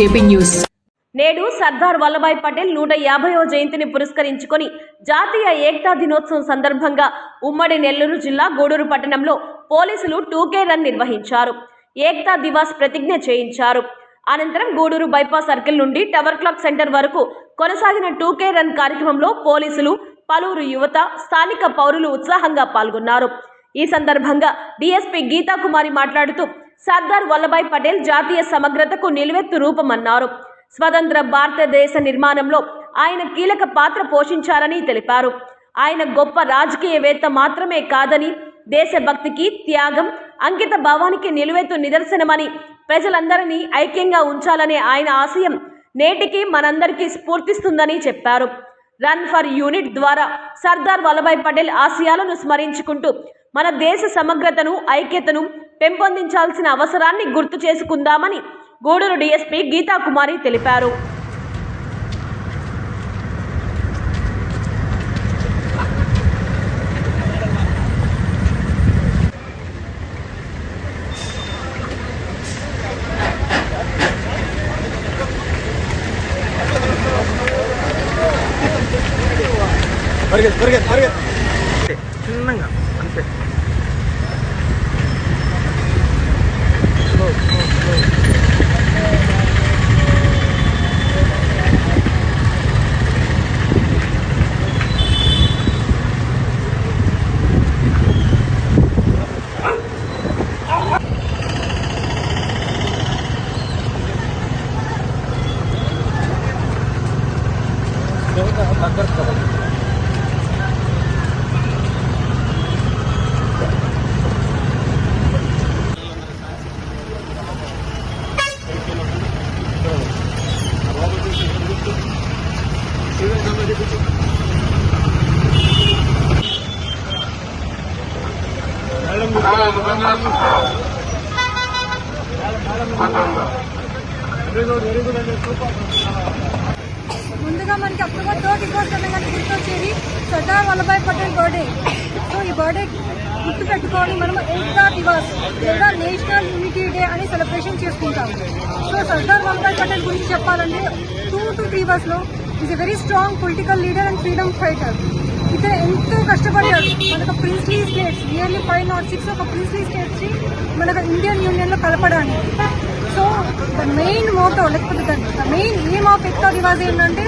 JP news. నేడు సర్దార్ వల్లభాయ్ పటేల్ నూట యాభైవ జయంతిని పురస్కరించుకొని జాతీయ ఏక్తా దినోత్సవం సందర్భంగా ఉమ్మడి నెల్లూరు జిల్లా గూడూరు పట్టణంలో పోలీసులు టూకే రన్ నిర్వహించారు. ఏక్తా దివాస్ ప్రతిజ్ఞ చేయించారు. అనంతరం గూడూరు బైపాస్ సర్కిల్ నుండి టవర్ క్లాక్ సెంటర్ వరకు కొనసాగిన టూకే రన్ కార్యక్రమంలో పోలీసులు పలువురు యువత స్థానిక పౌరులు ఉత్సాహంగా పాల్గొన్నారు. ఈ సందర్భంగా డిఎస్పీ గీతా కుమారి మాట్లాడుతూ సర్దార్ వల్లభాయ్ పటేల్ జాతీయ సమగ్రతకు నిలువెత్తు రూపమన్నారు. స్వతంత్ర భారతదేశ నిర్మాణంలో ఆయన కీలక పాత్ర పోషించారని తెలిపారు. ఆయన గొప్ప రాజకీయవేత్త మాత్రమే కాదని దేశభక్తికి త్యాగం అంకిత భావానికి నిలువెత్తు నిదర్శనమని ప్రజలందరినీ ఐక్యంగా ఉంచాలనే ఆయన ఆశయం నేటికి మనందరికీ స్ఫూర్తిస్తుందని చెప్పారు. రన్ ఫర్ యూనిట్ ద్వారా సర్దార్ వల్లభాయ్ పటేల్ ఆశయాలను స్మరించుకుంటూ మన దేశ సమగ్రతను ఐక్యతను పెంపొందించాల్సిన అవసరాన్ని గుర్తు చేసుకుందామని గూడూరు డీఎస్పీ గీతా కుమారి తెలిపారు. పరిగెత్తు పరిగెత్తు పరిగెత్తు. అంతే చిన్నగా అంతే. 그래서 내리고 다니는 소파 ముందుగా మనకి అక్టోబర్ థర్డ్ ఇవ్వచ్చు కానీ గుర్తొచ్చేది సర్దార్ వల్లభాయ్ పటేల్ బర్త్డే. సో ఈ బర్త్డే గుర్తు పెట్టుకొని మనం ఏక్తా దివాస్ లేదా నేషనల్ యూనిటీ డే అని సెలబ్రేషన్ చేసుకుంటాం సో సర్దార్ వల్లభాయ్ పటేల్ గురించి చెప్పాలంటే టూ టు త్రీ లో is a very strong political leader and freedom fighter ఇతను ఎంతో కష్టపడ్డాడు. మనకు princely states nearly five not six ఒక ప్రిన్స్లీ స్టేట్స్ మనకు ఇండియన్ యూనియన్లో కలపడానికి. సో ద మెయిన్ మోటో లేకపోతే the main aim of Ekta Diwas ఏంటంటే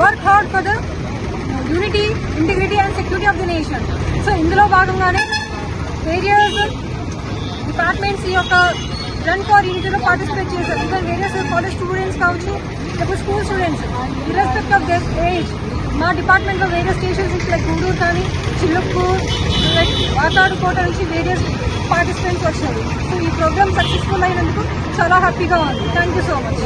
work hard for the unity integrity and security of the nation so ఇందులో భాగంగానే various departments ఈ యొక్క రన్ ఫర్ యూనిటీలో పార్టిసిపేట్ చేశారు. ఇంకా వేరియస్ కాలేజ్ స్టూడెంట్స్ కావచ్చు లేకపోతే school students irrespect of their age మా డిపార్ట్మెంట్లో వేరియస్ స్టేషన్స్ లైక్ గూడూరు కానీ చిలుక్కూరు లైక్ వాతాడుకోట నుంచి వేరియస్ పార్టిసిపెంట్స్ వచ్చారు. సో ఈ ప్రోగ్రామ్ సక్సెస్ఫుల్ అయినందుకు చాలా హ్యాపీగా ఉంది. Thank you so much